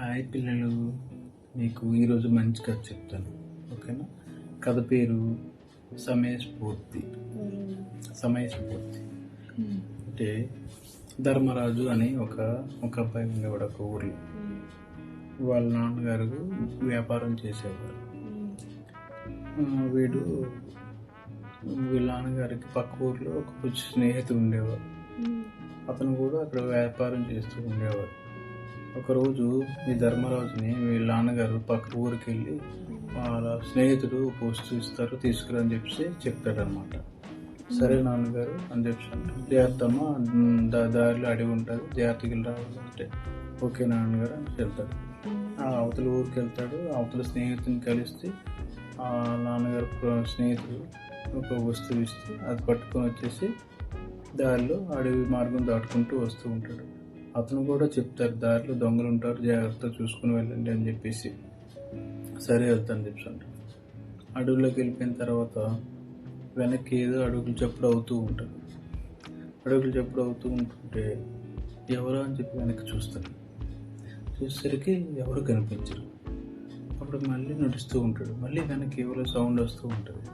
Hi పిల్లలు మీకు ఈరోజు మంచి కథ చెప్తాను ఓకేనా? కథ పేరు సమయస్ఫూర్తి సమయస్ఫూర్తి అంటే ధర్మరాజు అని ఒక ఒక అబ్బాయి ఉండేవాడు ఒక ఊర్లో. వాళ్ళ నాన్నగారు వ్యాపారం చేసేవారు. వీడు వీళ్ళ నాన్నగారికి పక్క ఊర్లో ఒక స్నేహితుడు ఉండేవాడు. అతను కూడా అక్కడ వ్యాపారం చేస్తూ ఉండేవాడు. ఒకరోజు ఈ ధర్మరాజుని వీళ్ళ నాన్నగారు పక్క ఊరికి వెళ్ళి వాళ్ళ స్నేహితుడు ఒక వస్తువు ఇస్తారు తీసుకురని చెప్పి చెప్తాడనమాట సరే నాన్నగారు అని చెప్పి అంటాడు. జాగ్రత్త దా- దారిలో అడిగి ఉంటుంది జాగ్రత్తకి రావాలంటే ఓకే నాన్నగారు అని చెప్తాడు ఆ అవతల ఊరికి వెళ్తాడు అవతల స్నేహితుని కలిస్తే ఆ నాన్నగారు స్నేహితుడు ఒక వస్తువు ఇస్తే అది పట్టుకొని వచ్చేసి దారిలో అడవి మార్గం దాటుకుంటూ వస్తూ ఉంటాడు. అతను కూడా చెప్తారు దారిలో దొంగలు ఉంటారు జాగ్రత్త చూసుకుని వెళ్ళండి అని చెప్పేసి. సరే వెళ్తాను చెప్పి అంటాడు వెళ్ళిపోయిన తర్వాత వెనక్కి ఏదో అడుగులు చప్పుడు అవుతూ ఉంటుంది అడుగులు చప్పుడు అవుతూ ఉంటుంటే ఎవరో అని చెప్పి వెనక్కి చూస్తాను చూసేసరికి ఎవరు కనిపించరు. అప్పుడు మళ్ళీ నడుస్తూ ఉంటాడు. మళ్ళీ వెనక్కి ఎవరో సౌండ్ వస్తూ ఉంటుంది.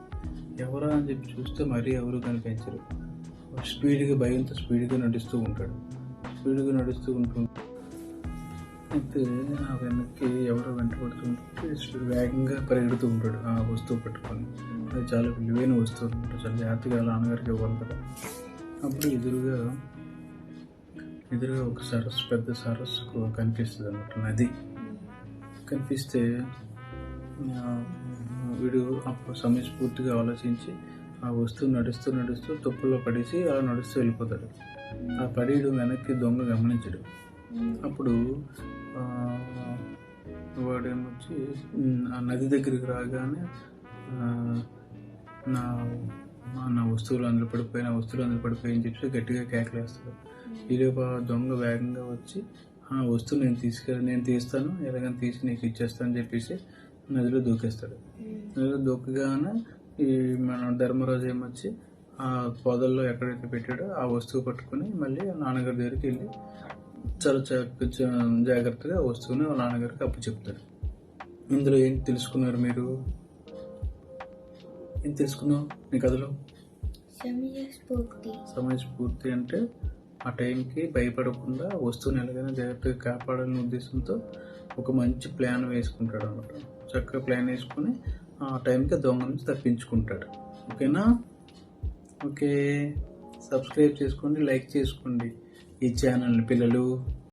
ఎవరో అని చెప్పి చూస్తే మరీ ఎవరు కనిపించరు. స్పీడ్గా భయంతో స్పీడ్గా నడుస్తూ ఉంటాడు. స్పీడ్గా నడుస్తూ ఉంటుంది. అయితే ఆ వెనక్కి ఎవరో వెంట పడుతుంటే వేగంగా పరిగెడుతూ ఉంటాడు ఆ వస్తువు పట్టుకొని. అది చాలా విలువైన వస్తువు అనమాట. చాలా జాగ్రత్తగా నాన్నగారికి ఇవ్వాలి కదా. అప్పుడు ఎదురుగా ఎదురుగా ఒక సరస్సు పెద్ద సరస్సుకు కనిపిస్తుంది అనమాట. నది. కనిపిస్తే వీడు అప్పుడు సమయస్ఫూర్తిగా ఆలోచించి ఆ వస్తువు నడుస్తూ నడుస్తూ తుప్పల్లో పడేసి అలా నడుస్తూ వెళ్ళిపోతాడు. ఆ పడేయడం వెనక్కి దొంగ గమనించడు. అప్పుడు వాడేమొచ్చి "ఉమ్, ఆ నది దగ్గరికి రాగానే నా నా- నా వస్తువులు అందులో పడిపోయి నా వస్తువులు అందులో పడిపోయి అని చెప్పి గట్టిగా కేకలేస్తాడు ఈలోపు ఆ దొంగ వేగంగా వచ్చి ఆ వస్తువు నేను తీసుకెళ్ళి నేను తీస్తాను ఎలాగని తీసి నీకు ఇచ్చేస్తాను అని చెప్పేసి నదిలో దూకేస్తాడు. నదిలో దూకగానే ఈ మన ధర్మరాజు ఏమొచ్చి ఆ పొదల్లో ఎక్కడైతే పెట్టాడో ఆ వస్తువు పట్టుకొని మళ్ళీ నాన్నగారి దగ్గరికి వెళ్ళి చాలా జాగ్రత్తగా వస్తువుని వాళ్ళ నాన్నగారికి అప్పు చెప్తాడు. ఇందులో ఏంటి తెలుసుకున్నారు మీరు? ఏం తెలుసుకున్నావు నీ కథలో? సమయస్ఫూర్తి. సమయస్ఫూర్తి అంటే ఆ టైంకి భయపడకుండా వస్తువుని ఎలాగైనా జాగ్రత్తగా కాపాడాలనే ఉద్దేశంతో ఒక మంచి ప్లాన్ వేసుకుంటాడు అనమాట చక్కగా ప్లాన్ వేసుకొని ఆ టైంకి దొంగ నుంచి తప్పించుకుంటాడు. ఓకేనా? ఓకే. సబ్స్క్రైబ్ చేసుకోండి లైక్ చేసుకోండి. ఈ ఛానల్ని పిల్లలు.